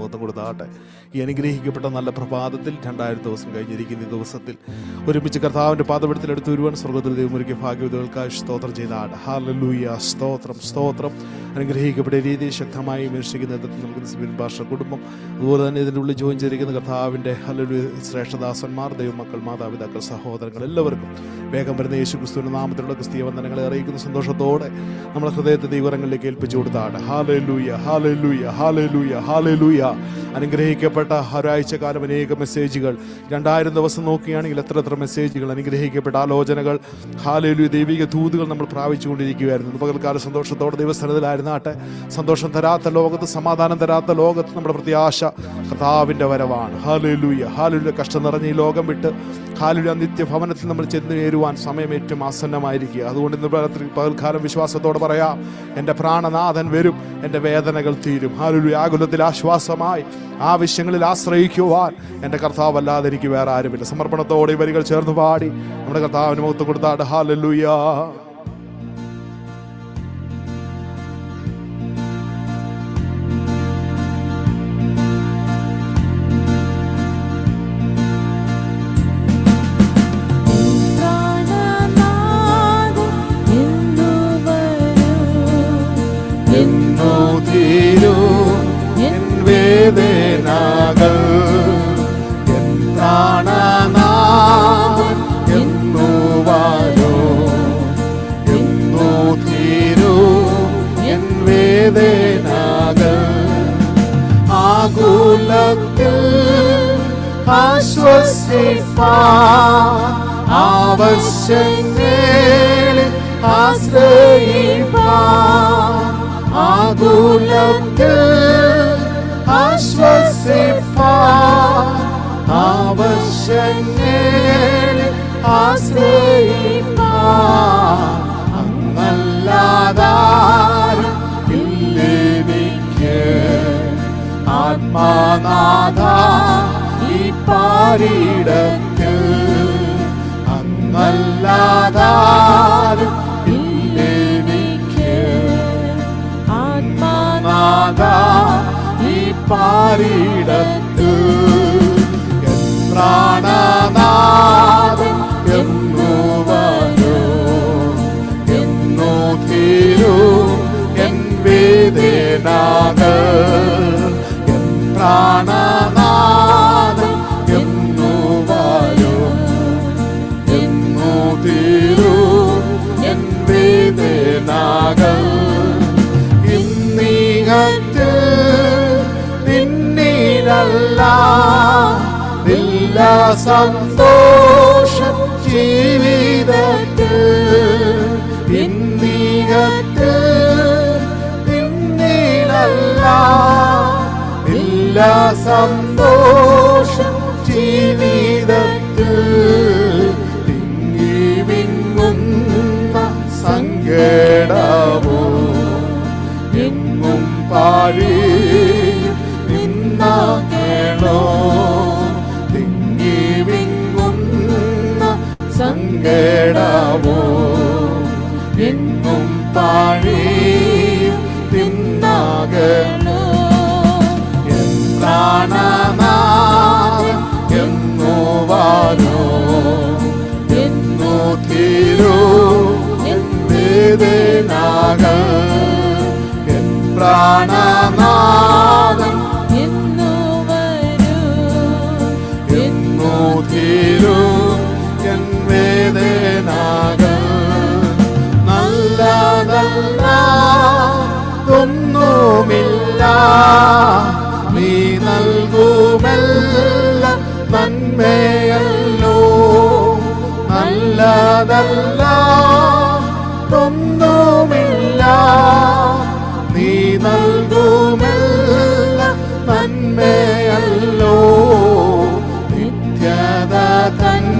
മുഖത്തും കൊടുത്താട്ടെ ഈ അനുഗ്രഹിക്കപ്പെട്ട നല്ല പ്രഭാതത്തിൽ രണ്ടായിരം ദിവസം കഴിഞ്ഞിരിക്കുന്ന ഈ ദിവസത്തിൽ. ഒരുമിച്ച് കർത്താവിന്റെ പാദപീഠത്തിലെടുത്ത് വരുവാൻ സ്വർഗത്തിൽ ദൈവമൊരുക്കിയ ഭാഗ്യവിധകൾക്കായി സ്തോത്രം ചെയ്താണ് ഹാലലൂയ സ്തോത്രം സ്തോത്രം. അനുഗ്രഹിക്കപ്പെട്ട രീതിയിൽ ശക്തമായി വിമർശിക്കുന്ന നേതൃത്വം നൽകുന്ന സിബിൻ ഭാഷ കുടുംബം അതുപോലെ തന്നെ ഇതിന്റെ ഉള്ളിൽ ജോയിൻ ചെയ്തിരിക്കുന്ന കർത്താവിന്റെ ഹലലു ശ്രേഷ്ഠദാസന്മാർ ദൈവമക്കൾ മാതാപിതാക്കൾ സഹോദരങ്ങൾ എല്ലാവർക്കും വേഗം വരുന്ന യേശു ക്രിസ്തുവിന്റെ നാമത്തിലുള്ള ക്രിസ്തീയ വന്ദനങ്ങളെ അറിയിക്കുന്ന സന്തോഷത്തോടെ നമ്മുടെ ഹൃദയത്തെ ദൈവങ്ങളിലേക്ക് ഏൽപ്പിച്ചു കൊടുത്താണ്. ഹാലലൂയ ഹാലലൂയ ഹാലലൂയ ഹാലലൂയ അനുഗ്രഹിക്കപ്പെട്ട ഒരാഴ്ച കാലം അനേക മെസ്സേജുകൾ രണ്ടായിരം ദിവസം നോക്കുകയാണെങ്കിൽ എത്ര എത്ര മെസ്സേജുകൾ അനുഗ്രഹിക്കപ്പെട്ട ആലോചനകൾ. ഹാലയിലു ദൈവിക ദൂതുകൾ നമ്മൾ പ്രാപിച്ചുകൊണ്ടിരിക്കുകയായിരുന്നു. പകൽക്കാല സന്തോഷത്തോടെ ദൈവസ്ഥലത്തിലായിരുന്നാട്ടെ സന്തോഷം തരാത്ത ലോകത്ത് സമാധാനം തരാത്ത ലോകത്ത് നമ്മുടെ പ്രത്യാശ കർത്താവിന്റെ വരവാണ്. ഹാലലൂയ ഹാലുല കഷ്ടം നിറഞ്ഞ ഈ ലോകം വിട്ട് ഹാലുല നിത്യഭവനത്തിൽ നമ്മൾ ചെന്ന് ചേരുവാൻ സമയം ഏറ്റവും ആസന്നമായിരിക്കുക. അതുകൊണ്ട് ഇന്ന് പകൽക്കാലം വിശ്വാസത്തോടെ പറയാം. എന്റെ പ്രാണനാഥൻ വരും. എന്റെ വേദനകൾ തീരും. ഹാലുലു ആകുലത്തിൽ ആശ്വാസമായി ആവശ്യങ്ങളിൽ ആശ്രയിക്കുവാൻ എന്റെ കർത്താവ് അല്ലാതെ എനിക്ക് വേറെ ആരുമില്ല. സമർപ്പണത്തോടെ വരികൾ ചേർന്ന് പാടി. നമ്മുടെ കർത്താവിന് മുഖത്ത് കൊടുത്താട് ഹാലലുയ ആശ്വസിപ്പാൻ ആവശ്യങ്ങളിൽ ആശ്രയിപ്പാൻ ആകുലത്തിൽ ആശ്വസിപ്പാൻ ആവശ്യങ്ങളിൽ ആശ്രയിപ്പാൻ പാരിടത്തിൽ അന്നല്ലാതാരും ആത്മാനാഥ നാഥ ഈ പാരിടത്തിൽ സന്തോഷം ജീവിതത്തിൽ. പിന്നീകത്ത് പിന്നീടല്ല ഇല്ല സന്തോഷം ജീവിതത്തിൽ. തിങ്ങി വിങ്ങുന്ന സങ്കടമോ? എങ്ങും പാഴി നിന്ന കേടാവോ? എങ്ങും താഴെയും തിന്നാകണോ? പ്രാണനാദം എന്നോ വരൂ? എന്നോ തീരോ? നായകൻ വേദനാകൾ നല്ല നീ നൽകുമല്ല നന്മയല്ലോ. നല്ലതല്ല നീ നൽകുമല്ല നന്മയല്ലോ. നിത്യത തന്നെ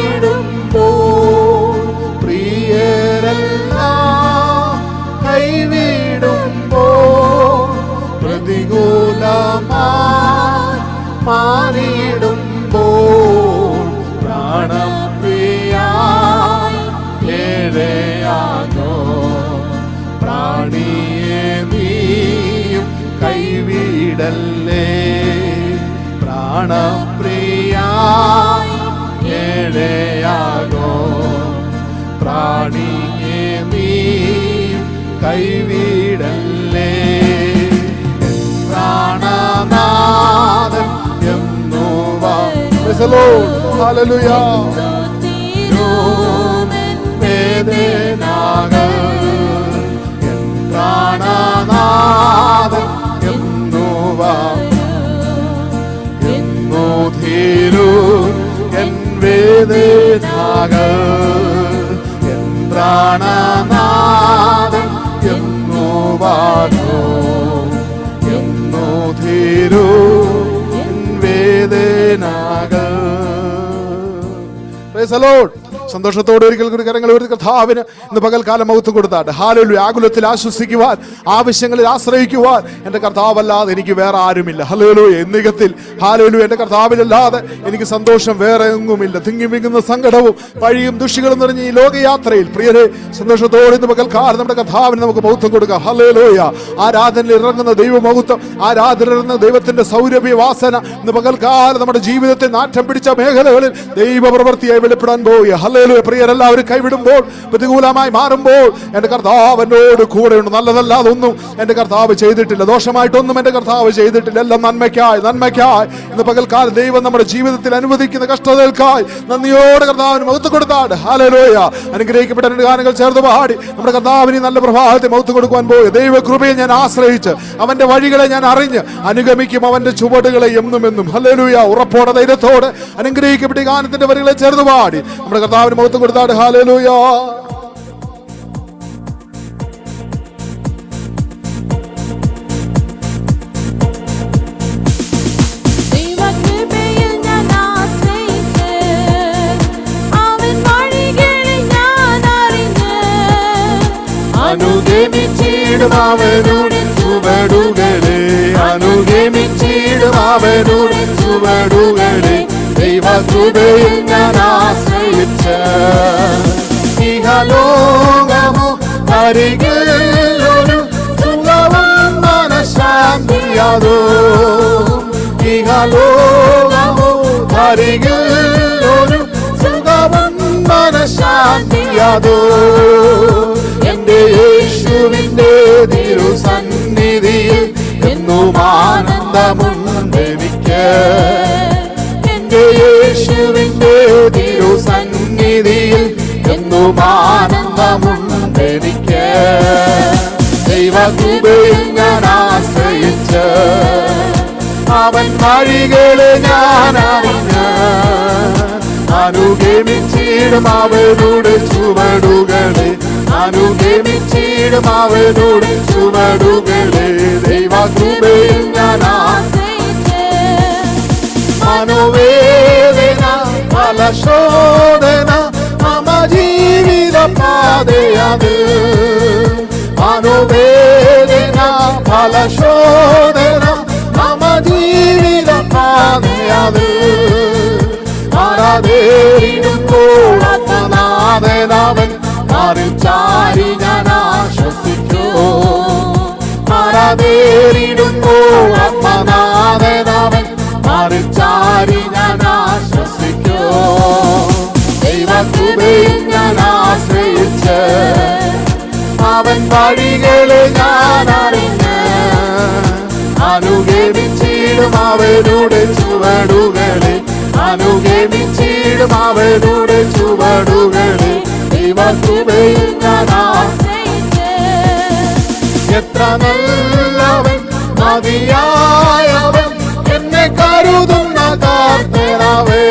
കൈവിടല്ലേ? Lord. എൻ പ്രാണനാഥൻ the Lord. സന്തോഷത്തോടെ ഒരിക്കൽ കൂടി കരങ്ങൾ ഒരു കർത്താവിന് ഇന്ന് പകൽക്കാലം മൗത്ത് കൊടുത്താട്ട്. ഹാലലു ആകുലത്തിൽ ആശ്വസിക്കുവാൻ ആവശ്യങ്ങളിൽ ആശ്രയിക്കുവാൻ എന്റെ കർത്താവല്ലാതെ എനിക്ക് വേറെ ആരുമില്ല. ഹലോലു എന്നികത്തിൽ ഹാലലു എന്റെ കർത്താവിലല്ലാതെ എനിക്ക് സന്തോഷം വേറെ എങ്ങുമില്ല. തിങ്ങി മിങ്ങുന്ന സങ്കടവും വഴിയും ദുഷികളും നിറഞ്ഞ ഈ ലോകയാത്രയിൽ പ്രിയരെ സന്തോഷത്തോടെ ഇന്ന് പകൽക്കാലം നമ്മുടെ കർത്താവിന് നമുക്ക് മൗത്വം കൊടുക്കാം. ഹലോലോയ ആരാധനയിൽ ഇറങ്ങുന്ന ദൈവമഹത്വം ആരാധന ദൈവത്തിന്റെ സൗരഭ്യ വാസന ഇന്ന് പകൽക്കാലം നമ്മുടെ ജീവിതത്തെ നാറ്റം പിടിച്ച മേഖലകളിൽ ദൈവപ്രവൃത്തിയായി വെളിപ്പെടാൻ പോവുക ഹല്ലേലൂയ പ്രിയരെല്ലാവരും കൈവിടുമ്പോൾ പ്രതികൂലമായി മാറുമ്പോൾ എന്റെ കർത്താവ് എന്നോട് കൂടെയുണ്ട്. നല്ലതല്ലാതൊന്നും എന്റെ കർത്താവ് ചെയ്തിട്ടില്ല. ദോഷമായിട്ടൊന്നും എന്റെ കർത്താവ് ചെയ്തിട്ടില്ല. എല്ലാം നന്മയ്ക്കായി നന്മയ്ക്കായി. ഇന്ന് പകൽക്കാല ദൈവം നമ്മുടെ ജീവിതത്തിൽ അനുവദിക്കുന്ന കഷ്ടതകൾക്കായി നന്ദിയോടെ കർത്താവിന് മുഖത്ത് കൊടുത്താട്. ഹാലലോയ അനുഗ്രഹിക്കപ്പെട്ട രണ്ട് ഗാനങ്ങൾ ചേർത്ത് പാടി. നമ്മുടെ കർത്താവിന് നല്ല പ്രഭാവത്തെ മുഖത്ത് കൊടുക്കുവാൻ പോയി. ദൈവകൃപയെ ഞാൻ ആശ്രയിച്ച് അവന്റെ വഴികളെ ഞാൻ അറിഞ്ഞ് അനുഗമിക്കും അവന്റെ ചുവടുകളെ എന്നും എന്നും. ഹല്ലേലൂയ. ഉറപ്പോടെ ധൈര്യത്തോടെ അനുഗ്രഹിക്കപ്പെട്ട ഗാനത്തിന്റെ വരികളെ ചേർത്ത് പാടി. നമ്മുടെ കർത്താവിന് മഹത്വം കൊടുത്താണ് ഹാലലൂയ ദൈവകൃപയിൽ ഞാൻ ആശ്രയിച്ച് അവൻ വഴികളെ ഞാൻ അറിഞ്ഞ് അനുഗമിച്ചിടും അവനുടെ ചുവടുകളെ അനുഗമിച്ചിടും അവനുടെ ചുവടുകളെ ദൈവകൃപയിൽ ഞാൻ ആശ്രയിച്ച് ഇഹലോകമോ അരികിലൊരു സുഖവും മനഃശാന്തിയാതോ ഇഹലോകമോ അരികിലൊരു എന്നും ആനന്ദമുണ്ടെനിക്ക് അവൻ വഴികളെ ഞാൻ അറിഞ്ഞ് അനുഗമിച്ചിടും അവനോട് ചുവടുകളെ. അനുഗമിച്ചിടും അവനോട് ചുവടുകളെ. ദൈവകൃപയിൽ ഞാൻ മനോവേദന ഫലശോധന മമ ജീവിത പാതയത് മനോവേദന ഫലശോധന പാതയത് മാറാതേരിടുമ്പോൾ ആത്മനാഥനവൻ മറിച്ചാരി ഞാൻ ആശ്വസിക്കൂ മാറാതേരിടുമ്പോൾ ആത്മനാഥനവൻ ഞാൻ ആശ്രയിച്ച് അവൻ വഴികളെ ഞാൻ അറിഞ്ഞ് അനുഗമിച്ചിടും അവനുടെ ചുവടുകളെ. അനുഗമിച്ചിടും അവനുടെ ചുവടുകളെ. ദൈവകൃപയിൽ ഞാൻ ആശ്രയിച്ച് നല്ലവൻ മതിയായവൻ എന്നെ കരുതുന്ന കാർത്തനവേ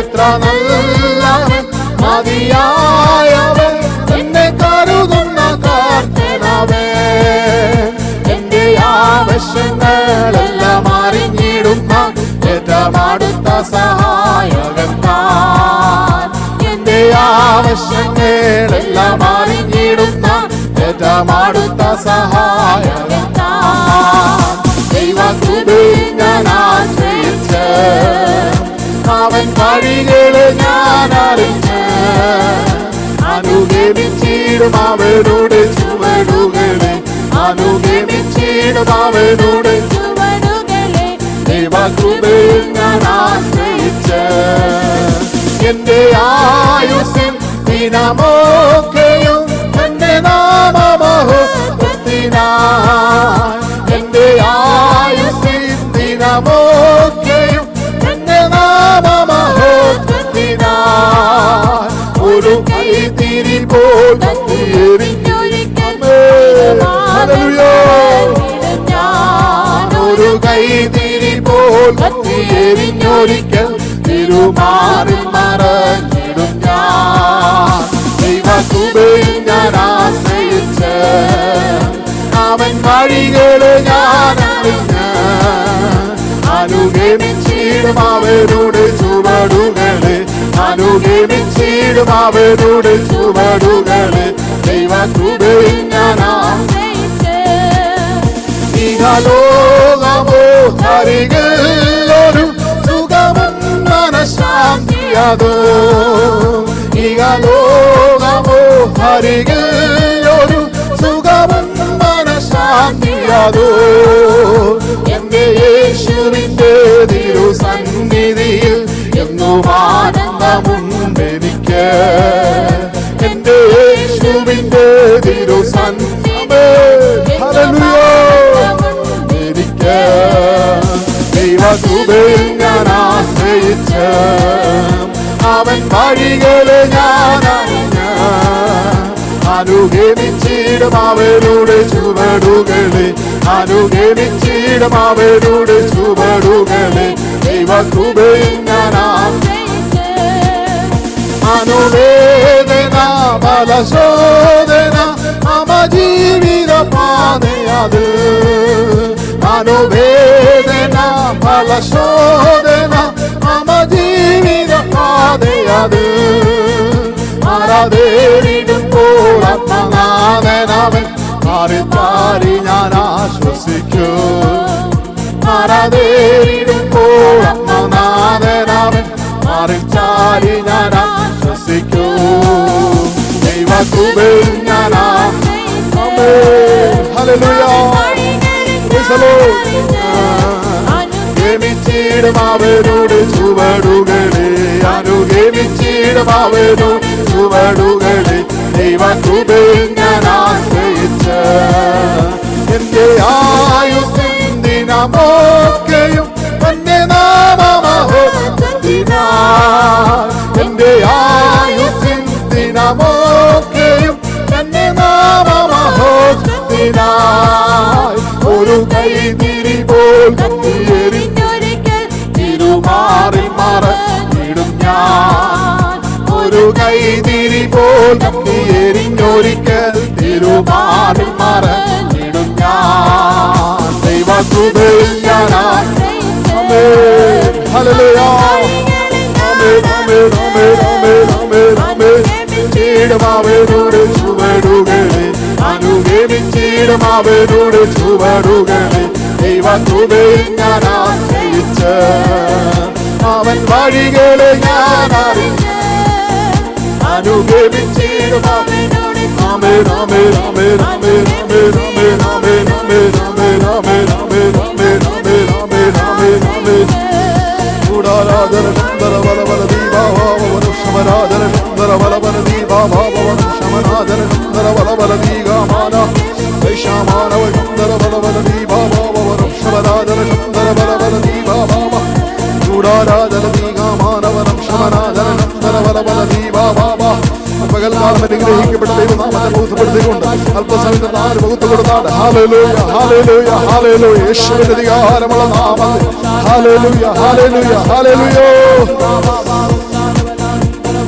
എത്ര നല്ലവൻ മതിയായവൻ എന്നെ കരുതുന്ന കാർത്തനവേ എന്റെ ആവശ്യങ്ങളെല്ലാം ആവശ്യങ്ങളെല്ലാം അറിഞ്ഞിടുന്ന അടുത്ത സഹായകൻ ഞാൻ ആശ്രയിച്ച് അവൻ വഴികൾ ഞാൻ അറിഞ്ഞ് അനുഗമിച്ചിടും അവരുടെ ചുവടുകളെ അനുഗമിച്ചിടും ചുവടുകളെ. ദൈവകൃപയിൽ ഞാൻ ആശ്രയിച്ച് എന്റെ ആയുസിൻ ദിനമോക്കെയും തന്റെ നാമമഹോ എന്റെ ആയുസിൽ ദിനമോക്കെയും തന്റെ നാമമഹോ ഒരു കൈത്തിരി പോൽ ഒരു കൈത്തിരി പോൽ എറിഞ്ഞൊരിക്കൽ അവൻ വഴികൾ ഞാൻ അനുഗമിച്ചിടും അവരോട് ചുവടുകൾ. അനുഗമിച്ചിടും അവരോട് ചുവടുകൾ. ഞാൻ ഹരികളൊരു സുഖമും മനഃശാന്തിയതോ ഇഹലോകമോ ഹരികളൊരു സുഖമും admirador. അനുഗമിച്ചിടും ചുവടുകളെ. അനുഗമിച്ചിടും അവരുടെ ചുവടുകൾ. ദൈവകൃപയിൽ ഞാൻ അനുവേദന ബലശോധന മമ ജീവിത പാതയത് അനുവേദന ബലശോധന മമ ജീവിത പാതയത് മറതേറിടുമ്പോൾ നാഥനവൻ മാറി മാറി ഞാൻ ആശ്വസിക്കൂ. മറതേരിടുമ്പോൾ അമ്മ നാഥനവൻ മാറി ചാരി ഞാൻ ആശ്വസിക്കൂ. ദൈവത്തുകൾ ഞാൻ േമിച്ചിടും അവരോട് ചുവടുകളെ. അനുഗമിച്ചിടും അവരോട് ചുവടുകളെ. ദൈവകൃപയിൽ ഞാൻ ആശ്രയിച്ച് എന്റെ ആയുസ് ദിനമൊക്കെയും ഒരിക്കൽ തിരുമാറിൽ മറഞ്ഞിടും ഞാൻ ദൈവകൃപയിൽ ഞാൻ ീടുമാവേനോട് ചുവടുകളെ അനുഗമിച്ചിടുമാവേനോട് ചുവടുകളെ ദൈവകൃപയിൽ ഞാൻ ആശ്രയിച്ച് അവൻ വഴികളെ ഞാൻ അറിഞ്ഞു അനുഗമിച്ചിടുമാവേ Amen, amen, amen, amen, amen, amen, amen, amen, amen, amen, amen, amen, amen, amen, amen, amen. Udaradan Sundara Vala Vala Diva Bhava Vanu Shamaradan Sundara Vala Vala Diva Bhava Vanu Shamaradan Sundara Vala Vala Diga Mana Vaishamana Sundara Vala Vala Diva Bhava Vanu Shamaradan Sundara Vala Vala Diva Bhava Udaradan Diga Mana Vanu Shamaradan Sundara Vala Vala Diva Bhava പകൽക്കാലം അനുഗ്രഹിക്കപ്പെട്ട ദൈവനാമത്തെ ബോധപ്പെടുത്തിക്കൊണ്ട് അല്പസമയം നാല് ബോധം കൊടുത്താണ് hallelujah hallelujah hallelujah യേശുവിന്റെ അധികാരമുള്ള നാമം ഹാലലൂയ ഹാലലൂയ ഹാലലൂയോ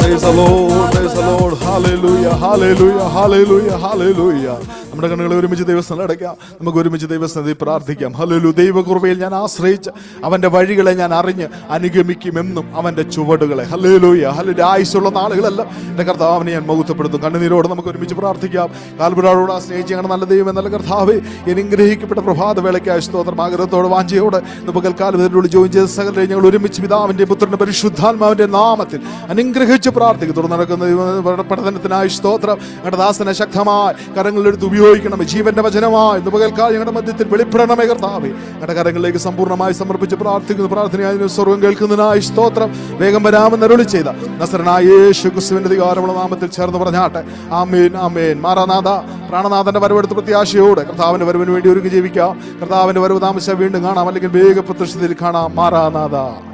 Praise the Lord, praise the Lord. Hallelujah, hallelujah, hallelujah, hallelujah. നമ്മുടെ കണ്ണുകളെ ഒരുമിച്ച് ദൈവസ്ഥലം അടയ്ക്കാം. നമുക്ക് ഒരുമിച്ച് ദൈവസ്ഥലത്തിൽ പ്രാർത്ഥിക്കാം. ഹലോലു ദൈവകൃപയിൽ ഞാൻ ആശ്രയിച്ച് അവന്റെ വഴികളെ ഞാൻ അറിഞ്ഞ് അനുഗമിക്കുമെന്നും അവന്റെ ചുവടുകളെ. ഹല്ലേലൂയ. ഹല്ലേലൂയ. ആയുസുള്ള നാളുകളെല്ലാം. എന്റെ കർത്താവിനെ ഞാൻ മൗത്തപ്പെടുത്തും കണ്ണുനീരോട് നമുക്ക് ഒരുമിച്ച് പ്രാർത്ഥിക്കാം. കാൽപുരാളോട് ആ സ്നേഹിച്ച് നല്ല ദൈവം നല്ല കർത്താവെ അനുഗ്രഹിക്കപ്പെട്ട പ്രഭാത വേളയ്ക്കായ സ്തോത്രം. ആഗ്രഹത്തോട് വാഞ്ചയോട് നമുക്ക് കാലം ഇതിലൂടെ ജോയിൻ ചെയ്ത സകലരെ ഞങ്ങൾ ഒരുമിച്ച് പിതാവിന്റെ പുത്രന്റെ പരിശുദ്ധാത്മാവിന്റെ നാമത്തിൽ അനുഗ്രഹിച്ച് പ്രാർത്ഥിക്കും. തുടർന്ന് നടക്കുന്ന പഠനത്തിനായി സ്തോത്രം. ഞങ്ങളുടെ ദാസനെ ശക്തമായി കരങ്ങളിലെടുത്ത് ഉപയോഗിക്കണമേ. ജീവന്റെ വചനമായി ഇന്ന് പകൽക്കാൽ ഞങ്ങളുടെ മധ്യത്തിൽ വെളിപ്പെടണമേ കർത്താവേ. ഞങ്ങളുടെ കരങ്ങളിലേക്ക് സമ്പൂർണമായി സമർപ്പിച്ച് പ്രാർത്ഥിക്കുന്നു. പ്രാർത്ഥനയായി സ്വർഗം കേൾക്കുന്നതിനായി സ്തോത്രം. വേഗം വരാമെന്ന് അരുളി ചെയ്ത നസരനായ യേശു ക്രിസ്തുവിന്റെ അധികാരമുള്ള നാമത്തിൽ ചേർന്ന് പറഞ്ഞാട്ടെ. ആമേൻ ആമേൻ. മാറാനാഥ പ്രാണനാഥന്റെ വരവെടുത്ത് പ്രത്യാശയോടെ കർത്താവിന്റെ വരവിന് വേണ്ടി ഒരുങ്ങി ജീവിക്കാം. കർത്താവിന്റെ വരവ് താമസിച്ചാൽ വീണ്ടും കാണാം. അല്ലെങ്കിൽ വേഗ പ്രത്യക്ഷത്തിൽ കാണാം. മാറാനാഥ.